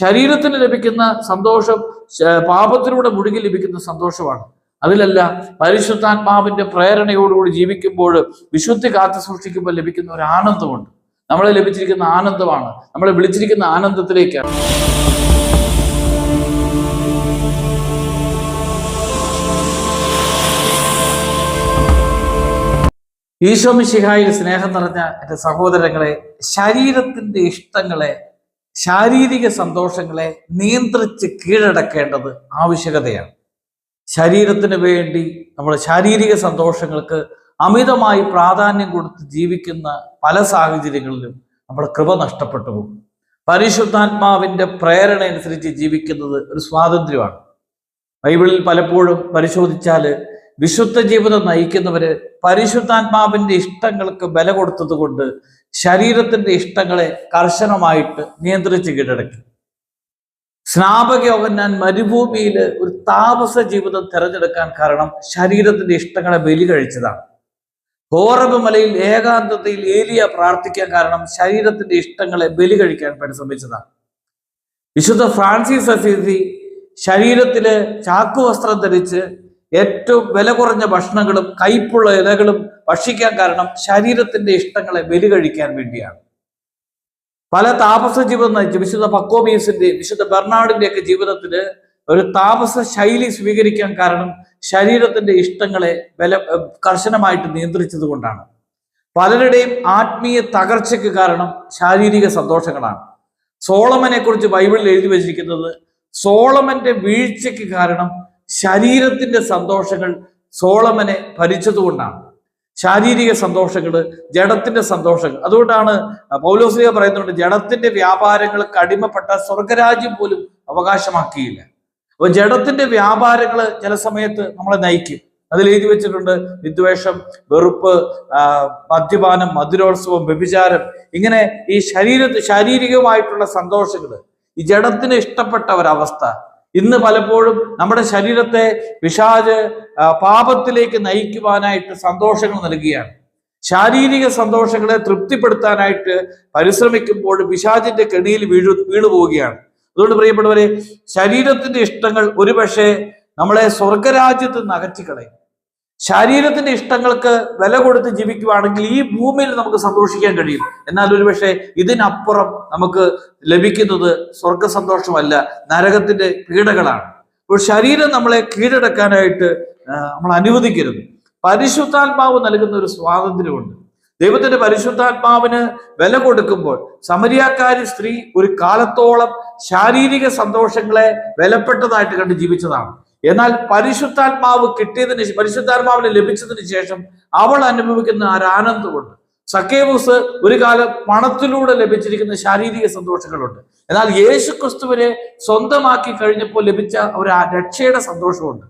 ശരീരത്തിന് ലഭിക്കുന്ന സന്തോഷം പാപത്തിലൂടെ മുഴുകി ലഭിക്കുന്ന സന്തോഷമാണ്. അതിലല്ല പരിശുദ്ധാത്മാവിന്റെ പ്രേരണയോടുകൂടി ജീവിക്കുമ്പോൾ വിശുദ്ധി കാത്തു സൂക്ഷിക്കുമ്പോൾ ലഭിക്കുന്ന ഒരു ആനന്ദമുണ്ട്. നമ്മളെ ലഭിച്ചിരിക്കുന്ന ആനന്ദമാണ്. നമ്മളെ വിളിച്ചിരിക്കുന്ന ആനന്ദത്തിലേക്കാണ്. ഈശോ സ്നേഹം നിറഞ്ഞ എന്റെ സഹോദരങ്ങളെ ശരീരത്തിന്റെ ഇഷ്ടങ്ങളെ ശാരീരിക സന്തോഷങ്ങളെ നിയന്ത്രിച്ച് കീഴടക്കേണ്ടത് ആവശ്യകതയാണ്. ശരീരത്തിന് വേണ്ടി നമ്മൾ ശാരീരിക സന്തോഷങ്ങൾക്ക് അമിതമായി പ്രാധാന്യം കൊടുത്ത് ജീവിക്കുന്ന പല സാഹചര്യങ്ങളിലും നമ്മുടെ കൃപ നഷ്ടപ്പെട്ടു പോകും. പരിശുദ്ധാത്മാവിന്റെ പ്രേരണ അനുസരിച്ച് ജീവിക്കുന്നത് ഒരു സ്വാതന്ത്ര്യമാണ്. ബൈബിളിൽ പലപ്പോഴും പരിശോധിച്ചാൽ വിശുദ്ധ ജീവിതം നയിക്കുന്നവര് പരിശുദ്ധാത്മാവിന്റെ ഇഷ്ടങ്ങൾക്ക് ബല കൊടുത്തത് കൊണ്ട് ശരീരത്തിന്റെ ഇഷ്ടങ്ങളെ കർശനമായിട്ട് നിയന്ത്രിച്ച് കീഴടക്കി. സ്നാപക ഞാൻ മരുഭൂമിയിൽ ഒരു താമസ ജീവിതം തിരഞ്ഞെടുക്കാൻ കാരണം ശരീരത്തിന്റെ ഇഷ്ടങ്ങളെ ബലി കഴിച്ചതാണ്. ഹോറബ് മലയിൽ ഏകാന്തതയിൽ ഏലിയ പ്രാർത്ഥിക്കാൻ കാരണം ശരീരത്തിന്റെ ഇഷ്ടങ്ങളെ ബലി കഴിക്കാൻ പരിശ്രമിച്ചതാണ് വിശുദ്ധ ഫ്രാൻസിസ് അസീസി ശരീരത്തിൽ ചാക്കുവസ്ത്രം ധരിച്ച് ഏറ്റവും വില കുറഞ്ഞ ഭക്ഷണങ്ങളും കയ്പുള്ള ഇലകളും ഭക്ഷിക്കാൻ കാരണം ശരീരത്തിന്റെ ഇഷ്ടങ്ങളെ ബലി കഴിക്കാൻ വേണ്ടിയാണ്. പല താമസ ജീവിതം വിശുദ്ധ പക്കോമീസിന്റെ വിശുദ്ധ ബെർണാഡിന്റെ ഒക്കെ ജീവിതത്തിൽ ഒരു താപസ ശൈലി സ്വീകരിക്കാൻ കാരണം ശരീരത്തിന്റെ ഇഷ്ടങ്ങളെ ബല കർശനമായിട്ട് നിയന്ത്രിച്ചത് കൊണ്ടാണ്. പലരുടെയും ആത്മീയ തകർച്ചയ്ക്ക് കാരണം ശാരീരിക സന്തോഷങ്ങളാണ്. സോളമനെ കുറിച്ച് ബൈബിളിൽ എഴുതി വച്ചിരിക്കുന്നത് സോളമന്റെ വീഴ്ചയ്ക്ക് കാരണം ശരീരത്തിന്റെ സന്തോഷങ്ങൾ സോളമനെ ഭരിച്ചതുകൊണ്ടാണ്. ശാരീരിക സന്തോഷങ്ങൾ ജഡത്തിന്റെ സന്തോഷങ്ങൾ. അതുകൊണ്ടാണ് പൗലോസ്ലിയ പറയുന്നുണ്ട് ജഡത്തിന്റെ വ്യാപാരങ്ങൾ കടിമപ്പെട്ട സ്വർഗരാജ്യം പോലും അവകാശമാക്കിയില്ല. അപ്പൊ ജഡത്തിന്റെ വ്യാപാരങ്ങൾ ചില സമയത്ത് നമ്മളെ നയിക്കും. അതിൽ എഴുതി വെച്ചിട്ടുണ്ട് വിദ്വേഷം വെറുപ്പ് മദ്യപാനം മധുരോത്സവം വ്യഭിചാരം. ഇങ്ങനെ ഈ ശരീര ശാരീരികമായിട്ടുള്ള സന്തോഷങ്ങൾ ഈ ജഡത്തിന് ഇഷ്ടപ്പെട്ട ഒരവസ്ഥ ഇന്ന് പലപ്പോഴും നമ്മുടെ ശരീരത്തെ വിഷാജ് പാപത്തിലേക്ക് നയിക്കുവാനായിട്ട് സന്തോഷങ്ങൾ നൽകുകയാണ്. ശാരീരിക സന്തോഷങ്ങളെ തൃപ്തിപ്പെടുത്താനായിട്ട് പരിശ്രമിക്കുമ്പോൾ പിശാചിന്റെ കെണിയിൽ വീഴു വീണു പോവുകയാണ്. അതുകൊണ്ട് പ്രിയപ്പെട്ടവരെ ശരീരത്തിന്റെ ഇഷ്ടങ്ങൾ ഒരുപക്ഷെ നമ്മളെ സ്വർഗരാജ്യത്ത് നിന്ന് അകറ്റിക്കളയും. ശരീരത്തിന്റെ ഇഷ്ടങ്ങൾക്ക് വില കൊടുത്ത് ജീവിക്കുവാണെങ്കിൽ ഈ ഭൂമിയിൽ നമുക്ക് സന്തോഷിക്കാൻ കഴിയും. എന്നാൽ ഒരുപക്ഷെ ഇതിനപ്പുറം നമുക്ക് ലഭിക്കുന്നത് സ്വർഗ സന്തോഷമല്ല നരകത്തിന്റെ പീഡകളാണ്. അപ്പോൾ ശരീരം നമ്മളെ കീഴടക്കാനായിട്ട് നമ്മൾ അനുവദിക്കരുത്. പരിശുദ്ധാത്മാവ് നൽകുന്ന ഒരു സ്വാതന്ത്ര്യമുണ്ട്. ദൈവത്തിന്റെ പരിശുദ്ധാത്മാവിന് വില കൊടുക്കുമ്പോൾ സമരിയാക്കാരി സ്ത്രീ ഒരു കാലത്തോളം ശാരീരിക സന്തോഷങ്ങളെ വിലപ്പെട്ടതായിട്ട് കണ്ട് ജീവിച്ചതാണ്. എന്നാൽ പരിശുദ്ധാത്മാവ് കിട്ടിയതിന് പരിശുദ്ധാത്മാവിന് ലഭിച്ചതിന് ശേഷം അവൾ അനുഭവിക്കുന്ന ആ ആനന്ദമുണ്ട്. സക്കേബൂസ് ഒരു കാലം പണത്തിലൂടെ ലഭിച്ചിരിക്കുന്ന ശാരീരിക സന്തോഷങ്ങളുണ്ട്. എന്നാൽ യേശു ക്രിസ്തുവിനെ സ്വന്തമാക്കി കഴിഞ്ഞപ്പോൾ ലഭിച്ച ഒരു രക്ഷയുടെ സന്തോഷമുണ്ട്.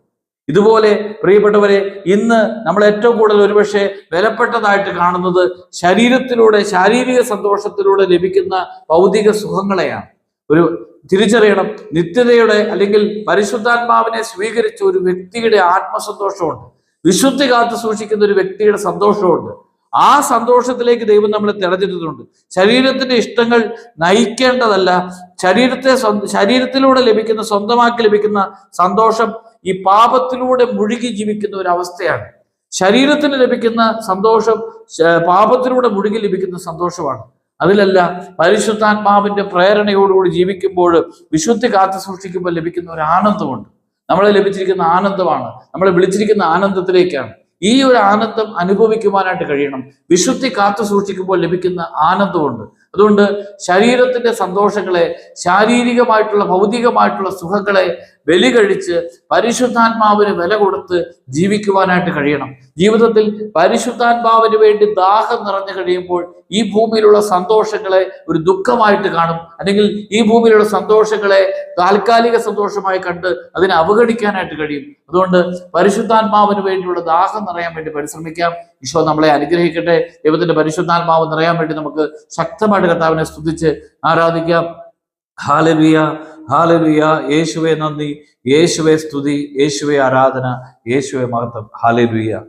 ഇതുപോലെ പ്രിയപ്പെട്ടവരെ ഇന്ന് നമ്മൾ ഏറ്റവും കൂടുതൽ ഒരുപക്ഷെ വിലപ്പെട്ടതായിട്ട് കാണുന്നത് ശരീരത്തിലൂടെ ശാരീരിക സന്തോഷത്തിലൂടെ ലഭിക്കുന്ന ഭൗതിക സുഖങ്ങളെയാണ്. ഒരു തിരിച്ചറിയണം. നിത്യതയുടെ അല്ലെങ്കിൽ പരിശുദ്ധാത്മാവിനെ സ്വീകരിച്ച ഒരു വ്യക്തിയുടെ ആത്മസന്തോഷമുണ്ട്. വിശുദ്ധി കാത്തു സൂക്ഷിക്കുന്ന ഒരു വ്യക്തിയുടെ സന്തോഷമുണ്ട്. ആ സന്തോഷത്തിലേക്ക് ദൈവം നമ്മളെ തിരഞ്ഞെടുത്തിട്ടുണ്ട് ശരീരത്തിന്റെ ഇഷ്ടങ്ങൾ നയിക്കേണ്ടതല്ല. ശരീരത്തെ ശരീരത്തിലൂടെ ലഭിക്കുന്ന സ്വന്തമാക്കി ലഭിക്കുന്ന സന്തോഷം ഈ പാപത്തിലൂടെ മുഴുകി ജീവിക്കുന്ന ഒരു അവസ്ഥയാണ്. ശരീരത്തിന് ലഭിക്കുന്ന സന്തോഷം പാപത്തിലൂടെ മുഴുകി ലഭിക്കുന്ന സന്തോഷമാണ്. അതിലല്ല പരിശുദ്ധാത്മാവിന്റെ പ്രേരണയോടുകൂടി ജീവിക്കുമ്പോൾ വിശുദ്ധി കാത്തു സൂക്ഷിക്കുമ്പോൾ ലഭിക്കുന്ന ഒരു ആനന്ദമുണ്ട്. നമ്മളെ ലഭിച്ചിരിക്കുന്ന ആനന്ദമാണ്. നമ്മളെ വിളിച്ചിരിക്കുന്ന ആനന്ദത്തിലേക്കാണ്. ഈ ഒരു ആനന്ദം അനുഭവിക്കുവാനായിട്ട് കഴിയണം. വിശുദ്ധി കാത്തു സൂക്ഷിക്കുമ്പോൾ ലഭിക്കുന്ന ആനന്ദമുണ്ട്. അതുകൊണ്ട് ശരീരത്തിന്റെ സന്തോഷങ്ങളെ ശാരീരികമായിട്ടുള്ള ഭൗതികമായിട്ടുള്ള സുഖങ്ങളെ ബലി കഴിച്ച് പരിശുദ്ധാത്മാവിന് വില കൊടുത്ത് ജീവിക്കുവാനായിട്ട് കഴിയണം. ജീവിതത്തിൽ പരിശുദ്ധാത്മാവിന് വേണ്ടി ദാഹം നിറഞ്ഞു കഴിയുമ്പോൾ ഈ ഭൂമിയിലുള്ള സന്തോഷങ്ങളെ ഒരു ദുഃഖമായിട്ട് കാണും. അല്ലെങ്കിൽ ഈ ഭൂമിയിലുള്ള സന്തോഷങ്ങളെ താൽക്കാലിക സന്തോഷമായി കണ്ട് അതിനെ അവഗണിക്കാനായിട്ട് കഴിയും. അതുകൊണ്ട് പരിശുദ്ധാത്മാവിന് വേണ്ടിയുള്ള ദാഹം നിറയാൻ വേണ്ടി പരിശ്രമിക്കാം. ഈശോ നമ്മളെ അനുഗ്രഹിക്കട്ടെ. ദൈവത്തിന്റെ പരിശുദ്ധാത്മാവ് നിറയാൻ വേണ്ടി നമുക്ക് ശക്തമായിട്ട് കർത്താവിനെ സ്തുതിച്ച് ആരാധിക്കാം. ഹാലലുയ ഹാലലുയ യേശുവെ നന്ദി യേശുവെ സ്തുതി യേശുവെ ആരാധന യേശുവെ മഹത്വം. ഹാലലുയ